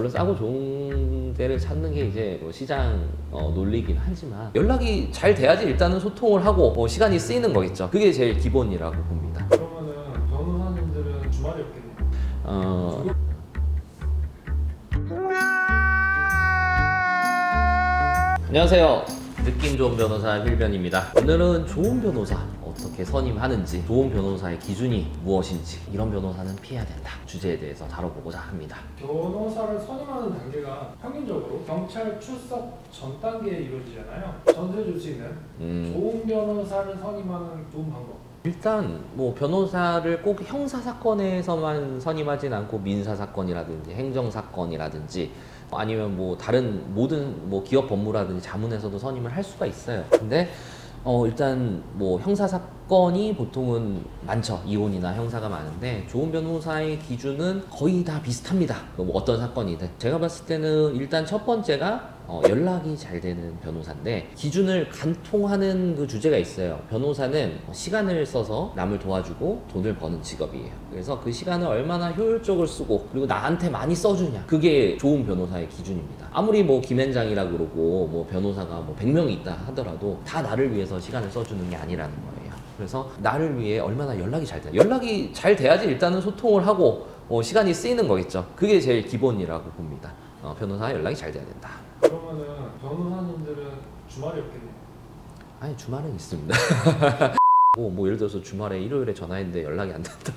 물론 싸고 좋은 데를 찾는 게 이제 뭐 시장 어, 논리긴 하지만 연락이 잘 돼야지 일단은 소통을 하고 뭐 시간이 쓰이는 거겠죠. 그게 제일 기본이라고 봅니다. 그러면은 변호사님들은 주말이 없겠네요. 어, 안녕하세요. 느낌 좋은 변호사 힐변입니다. 오늘은 좋은 변호사 어떻게 선임하는지, 좋은 변호사의 기준이 무엇인지 이런 변호사는 피해야 된다 주제에 대해서 다뤄보고자 합니다. 변호사를 선임하는 단계가 평균적으로 경찰 출석 전 단계에 이루어지잖아요. 전세 줄수 있는 음, 좋은 변호사를 선임하는 좋은 방법. 일단 뭐 변호사를 꼭 형사 사건에서만 선임하진 않고 민사 사건이라든지 행정 사건이라든지 아니면 뭐 다른 모든 뭐 기업 법무라든지 자문에서도 선임을 할 수가 있어요. 근데 어 일단 뭐 형사 사건이 보통은 많죠 이혼이나 형사가 많은데 좋은 변호사의 기준은 거의 다 비슷합니다. 뭐 어떤 사건이든 제가 봤을 때는 일단 첫 번째가 어, 연락이 잘 되는 변호사인데 기준을 간통하는 그 주제가 있어요. 변호사는 시간을 써서 남을 도와주고 돈을 버는 직업이에요. 그래서 그 시간을 얼마나 효율적으로 쓰고 그리고 나한테 많이 써주냐 그게 좋은 변호사의 기준입니다. 아무리 뭐 김현장이라 그러고 뭐 변호사가 뭐 100명이 있다 하더라도 다 나를 위해서 시간을 써주는 게 아니라는 거예요. 그래서 나를 위해 얼마나 연락이 잘 돼. 연락이 잘 돼야지 일단은 소통을 하고 어, 시간이 쓰이는 거겠죠. 그게 제일 기본이라고 봅니다. 어, 변호사 연락이 잘 돼야 된다. 그러면은 변호사님들은 주말이 없겠네요. 아니 주말은 있습니다. 뭐, 뭐 예를 들어서 주말에 일요일에 전화했는데 연락이 안 된다.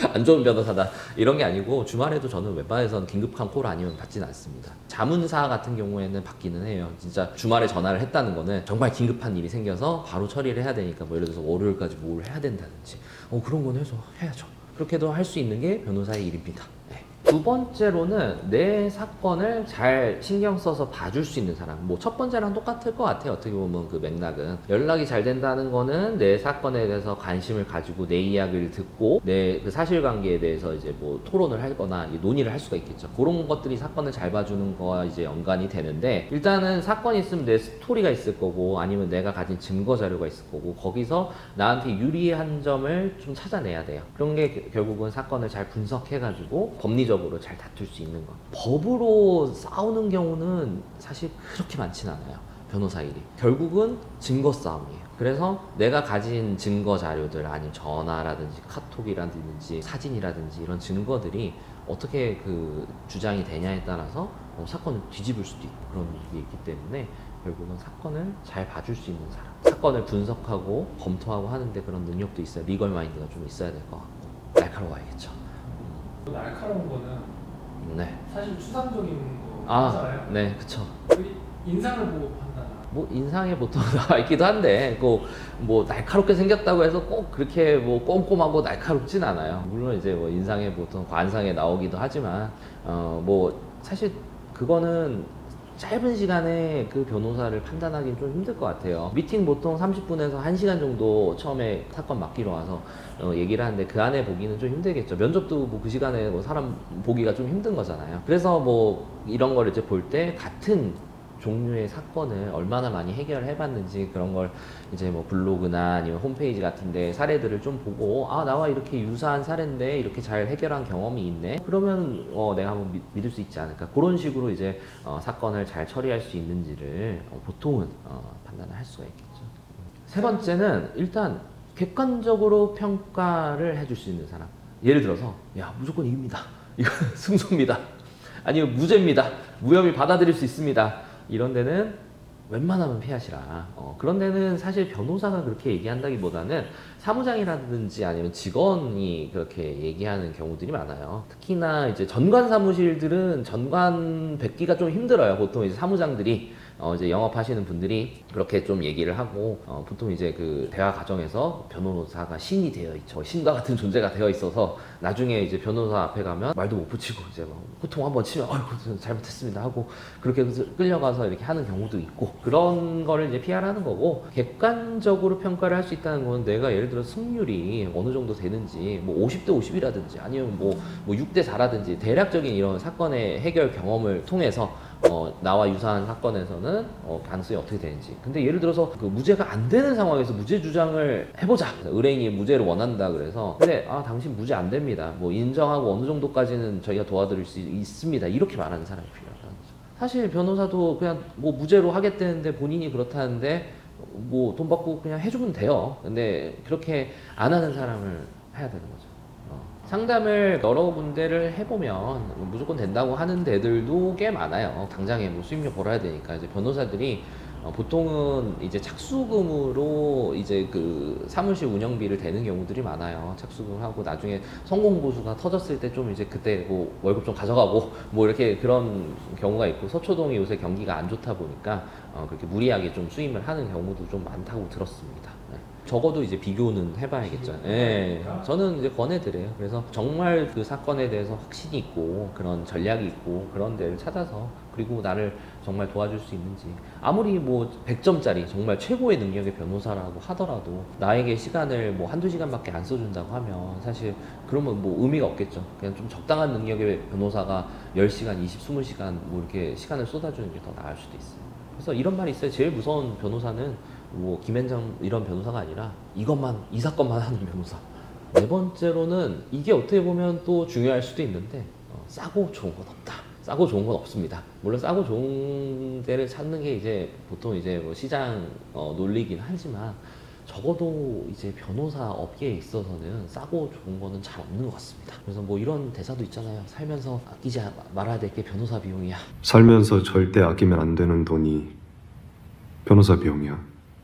안 좋은 변호사다 이런 게 아니고 주말에도 저는 웬만해선 긴급한 콜 아니면 받지는 않습니다. 자문사 같은 경우에는 받기는 해요. 진짜 주말에 전화를 했다는 거는 정말 긴급한 일이 생겨서 바로 처리를 해야 되니까 뭐 예를 들어서 월요일까지 뭘 해야 된다든지 어 그런 건 해서 해야죠. 그렇게도 할 수 있는 게 변호사의 일입니다. 네. 두 번째로는 내 사건을 잘 신경 써서 봐줄 수 있는 사람. 뭐 첫 번째랑 똑같을 것 같아요. 어떻게 보면 그 맥락은 연락이 잘 된다는 거는 내 사건에 대해서 관심을 가지고 내 이야기를 듣고 내 그 사실관계에 대해서 이제 뭐 토론을 하거나 이 논의를 할 수가 있겠죠. 그런 것들이 사건을 잘 봐주는 거와 이제 연관이 되는데 일단은 사건이 있으면 내 스토리가 있을 거고 아니면 내가 가진 증거 자료가 있을 거고 거기서 나한테 유리한 점을 좀 찾아내야 돼요. 그런 게 게- 결국은 사건을 잘 분석해가지고 법리 적으로 잘 다툴 수 있는 거. 법으로 싸우는 경우는 사실 그렇게 많진 않아요. 변호사 일이. 결국은 증거 싸움이에요. 그래서 내가 가진 증거 자료들 아니면 전화라든지 카톡이라든지 사진이라든지 이런 증거들이 어떻게 그 주장이 되냐에 따라서 어, 사건을 뒤집을 수도 있고 그런 게 있기 때문에 결국은 사건을 잘 봐줄 수 있는 사람 사건을 분석하고 검토하고 하는데 그런 능력도 있어요 리걸 마인드가 좀 있어야 될 것 같고 날카로워야겠죠 날카로운 거는 네. 사실 추상적인 거 아. 네, 그쵸. 그 인상을 보고 판단하는. 뭐 인상에 보통 나와 있기도 한데 꼭뭐 날카롭게 생겼다고 해서 꼭 그렇게 뭐 꼼꼼하고 날카롭진 않아요. 물론 이제 뭐 인상에 보통 관상에 나오기도 하지만 어 뭐 사실 그거는 짧은 시간에 그 변호사를 판단하기는 좀 힘들 것 같아요. 미팅 보통 30분에서 1시간 정도 처음에 사건 맡기러 와서 어, 얘기를 하는데 그 안에 보기는 좀 힘들겠죠. 면접도 뭐 그 시간에 뭐 사람 보기가 좀 힘든 거잖아요. 그래서 뭐 이런 걸 이제 볼 때 같은 종류의 사건을 얼마나 많이 해결해 봤는지 그런 걸 이제 뭐 블로그나 아니면 홈페이지 같은데 사례들을 좀 보고 아 나와 이렇게 유사한 사례인데 이렇게 잘 해결한 경험이 있네? 그러면 어 내가 한번 믿, 믿을 수 있지 않을까? 그런 식으로 이제 어, 사건을 잘 처리할 수 있는지를 어, 보통은 어, 판단을 할 수가 있겠죠. 세 번째는 일단 객관적으로 평가를 해줄 수 있는 사람. 예를 들어서 야 무조건 이깁니다. 이거 승소입니다. 아니면 무죄입니다. 무혐의 받아들일 수 있습니다 이런 데는 웬만하면 피하시라. 어, 그런 데는 사실 변호사가 그렇게 얘기한다기보다는 사무장이라든지 아니면 직원이 그렇게 얘기하는 경우들이 많아요. 특히나 이제 전관 사무실들은 전관 뵙기가 좀 힘들어요. 보통 이제 사무장들이 어, 이제 영업하시는 분들이 그렇게 좀 얘기를 하고 어, 보통 이제 그 대화 과정에서 변호사가 신이 되어 있죠. 신과 같은 존재가 되어 있어서 나중에 이제 변호사 앞에 가면 말도 못 붙이고 이제 막 호통 한번 치면 아이고 잘못했습니다 하고 그렇게 끌려가서 이렇게 하는 경우도 있고 그런 거를 이제 피하라는 거고 객관적으로 평가를 할 수 있다는 건 내가 예를 들어 승률이 어느 정도 되는지 뭐 50대 50이라든지 아니면 뭐, 뭐 6대 4라든지 대략적인 이런 사건의 해결 경험을 통해서 어, 나와 유사한 사건에서는 어, 가능성이 어떻게 되는지. 근데 예를 들어서 그 무죄가 안 되는 상황에서 무죄 주장을 해보자. 의뢰인이 무죄를 원한다 그래서 근데 아 당신 무죄 안 됩니다. 뭐 인정하고 어느 정도까지는 저희가 도와드릴 수 있습니다. 이렇게 말하는 사람이 필요하다는 거죠. 사실 변호사도 그냥 뭐 무죄로 하겠다는데 본인이 그렇다는데 뭐 돈 받고 그냥 해주면 돼요. 근데 그렇게 안 하는 사람을 해야 되는 거죠. 어. 상담을 여러 군데를 해보면 무조건 된다고 하는 데들도 꽤 많아요. 당장에 뭐 수임료 벌어야 되니까 이제 변호사들이 어, 보통은 이제 착수금으로 이제 그 사무실 운영비를 대는 경우들이 많아요. 착수금 하고 나중에 성공 보수가 터졌을 때 좀 이제 그때 뭐 월급 좀 가져가고 뭐 이렇게 그런 경우가 있고 서초동이 요새 경기가 안 좋다 보니까 어, 그렇게 무리하게 좀 수임을 하는 경우도 좀 많다고 들었습니다. 네. 적어도 이제 비교는 해봐야겠죠. 예. 저는 이제 권해드려요. 그래서 정말 그 사건에 대해서 확신이 있고 그런 전략이 있고 그런 데를 찾아서 그리고 나를 정말 도와줄 수 있는지 아무리 뭐 100점짜리 정말 최고의 능력의 변호사라고 하더라도 나에게 시간을 뭐 한두 시간밖에 안 써준다고 하면 사실 그러면 뭐 의미가 없겠죠. 그냥 좀 적당한 능력의 변호사가 10시간, 20, 20시간 뭐 이렇게 시간을 쏟아주는 게 더 나을 수도 있어요. 그래서 이런 말이 있어요. 제일 무서운 변호사는 뭐 김현장 이런 변호사가 아니라 이것만 이 사건만 하는 변호사. 네 번째로는 이게 어떻게 보면 또 중요할 수도 있는데 어, 싸고 좋은 건 없다. 싸고 좋은 건 없습니다. 물론 싸고 좋은 데를 찾는 게 이제 보통 이제 뭐 시장 어, 논리긴 하지만 적어도 이제 변호사 업계에 있어서는 싸고 좋은 거는 잘 없는 것 같습니다. 그래서 뭐 이런 대사도 있잖아요. 살면서 아끼지 말아야 될 게 변호사 비용이야. 살면서 절대 아끼면 안 되는 돈이 변호사 비용이야.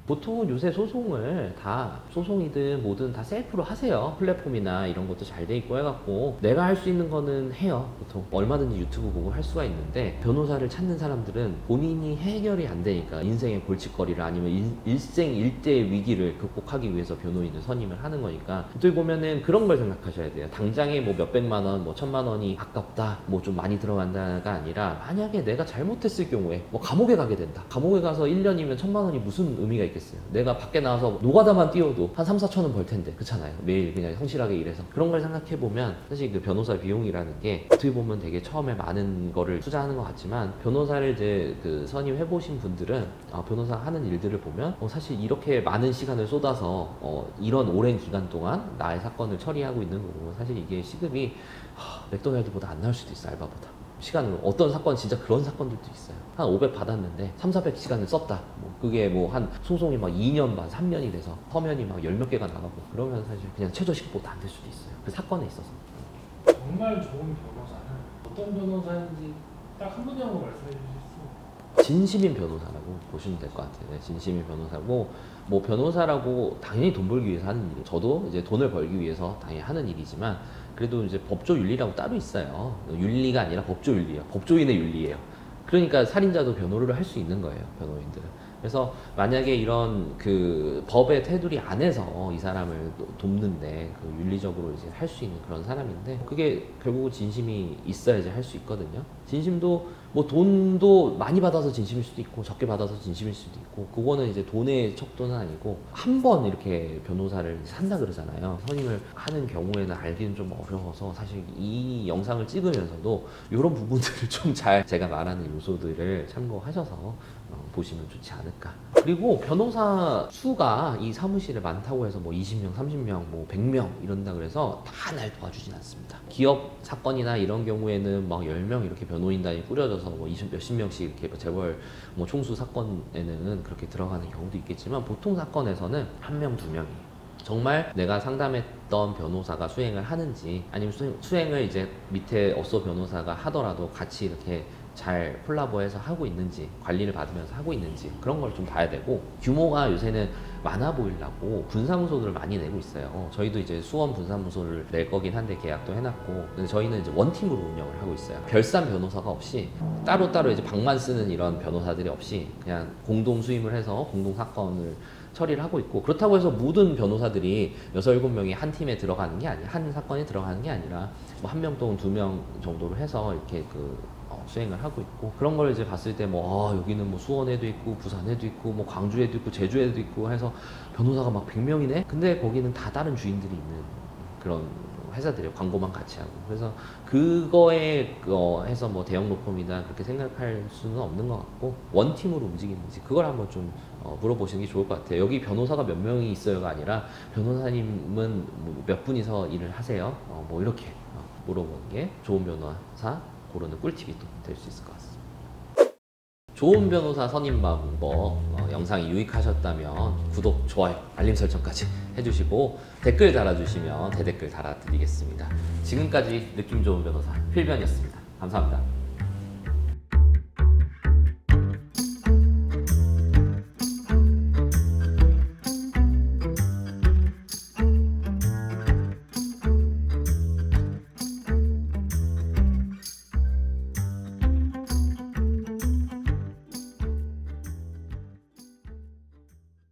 보통은 요새 소송을 다 소송이든 뭐든 다 셀프로 하세요. 플랫폼이나 이런 것도 잘 돼 있고 해갖고 내가 할 수 있는 거는 해요. 보통 얼마든지 유튜브 보고 할 수가 있는데 변호사를 찾는 사람들은 본인이 해결이 안 되니까 인생의 골칫거리를 아니면 일, 일생 일대의 위기를 극복하기 위해서 변호인을 선임을 하는 거니까 어떻게 보면은 그런 걸 생각하셔야 돼요. 당장에 뭐 몇백만 원, 뭐 천만 원이 아깝다, 뭐 좀 많이 들어간다가 아니라 만약에 내가 잘못했을 경우에 뭐 감옥에 가게 된다. 감옥에 가서 1년이면 천만 원이 무슨 의미가 있겠 어요. 내가 밖에 나와서 노가다만 뛰어도 한 3, 4천 원 벌 텐데 그렇잖아요. 매일 그냥 성실하게 일해서 그런 걸 생각해 보면 사실 그 변호사 비용이라는 게 어떻게 보면 되게 처음에 많은 거를 투자하는 것 같지만 변호사를 이제 그 선임해 보신 분들은 아, 변호사 하는 일들을 보면 어, 사실 이렇게 많은 시간을 쏟아서 어, 이런 오랜 기간 동안 나의 사건을 처리하고 있는 거고 사실 이게 시급이 하, 맥도날드보다 안 나올 수도 있어 알바보다. 시간으로 어떤 사건 진짜 그런 사건들도 있어요 한 500 받았는데 3, 400 시간을 썼다 뭐 그게 뭐 한 소송이 막 2년 반 3년이 돼서 서면이 막 열 몇 개가 나가고 그러면 사실 그냥 최저시급보다 안 될 수도 있어요 그 사건에 있어서 정말 좋은 변호사는 어떤 변호사인지 딱 한 문장으로 말씀해 주실 수 진심인 변호사라고 보시면 될 것 같아요. 네, 진심인 변호사고 뭐 변호사라고 당연히 돈 벌기 위해서 하는 일이에요. 저도 이제 돈을 벌기 위해서 당연히 하는 일이지만 그래도 이제 법조 윤리라고 따로 있어요. 윤리가 아니라 법조 윤리예요. 법조인의 윤리예요. 그러니까 살인자도 변호를 할 수 있는 거예요. 변호인들은. 그래서 만약에 이런 그 법의 테두리 안에서 이 사람을 또 돕는데 그 윤리적으로 이제 할 수 있는 그런 사람인데 그게 결국 진심이 있어야지 할 수 있거든요. 진심도 뭐 돈도 많이 받아서 진심일 수도 있고 적게 받아서 진심일 수도 있고 그거는 이제 돈의 척도는 아니고 한 번 이렇게 변호사를 산다 그러잖아요. 선임을 하는 경우에는 알기는 좀 어려워서 사실 이 영상을 찍으면서도 이런 부분들을 좀 잘 제가 말하는 요소들을 참고하셔서 어, 보시면 좋지 않을까. 그리고 변호사 수가 이 사무실에 많다고 해서 뭐 20명, 30명, 뭐 100명 이런다 그래서 다 날 도와주진 않습니다. 기업 사건이나 이런 경우에는 막 10명 이렇게 변호인단이 꾸려져서 뭐 20, 몇십 명씩 이렇게 뭐 재벌 뭐 총수 사건에는 그렇게 들어가는 경우도 있겠지만 보통 사건에서는 한 명, 두 명이 정말 내가 상담했던 변호사가 수행을 하는지 아니면 수행, 수행을 이제 밑에 업소 변호사가 하더라도 같이 이렇게 잘 콜라보해서 하고 있는지 관리를 받으면서 하고 있는지 그런 걸 좀 봐야 되고 규모가 요새는 많아 보이려고 분사무소들을 많이 내고 있어요. 저희도 이제 수원 분사무소를 낼 거긴 한데 계약도 해놨고 근데 저희는 이제 원팀으로 운영을 하고 있어요. 별산 변호사가 없이 따로 따로 이제 방만 쓰는 이런 변호사들이 없이 그냥 공동 수임을 해서 공동 사건을 처리를 하고 있고 그렇다고 해서 모든 변호사들이 여섯 일곱 명이 한 팀에 들어가는 게 아니라 한 사건에 들어가는 게 아니라 뭐 한 명 또는 두 명 정도로 해서 이렇게 그 어, 수행을 하고 있고 그런 걸 이제 봤을 때 뭐 아, 여기는 뭐 수원에도 있고 부산에도 있고 뭐 광주에도 있고 제주에도 있고 해서 변호사가 막 100명이네? 근데 거기는 다 다른 주인들이 있는 그런 회사들이 광고만 같이 하고 그래서 그거에 어, 해서 뭐 대형 로펌이다 그렇게 생각할 수는 없는 것 같고 원 팀으로 움직이는지 그걸 한번 좀 어, 물어보시는 게 좋을 것 같아요. 여기 변호사가 몇 명이 있어요가 아니라 변호사님은 뭐 몇 분이서 일을 하세요? 어, 뭐 이렇게 어, 물어보는 게 좋은 변호사 고르는 꿀팁이 또 될 수 있을 것 같습니다. 좋은 변호사 선임 방법 어, 영상이 유익하셨다면 구독, 좋아요, 알림 설정까지 해주시고 댓글 달아주시면 대댓글 달아드리겠습니다. 지금까지 느낌 좋은 변호사 필변이었습니다. 감사합니다.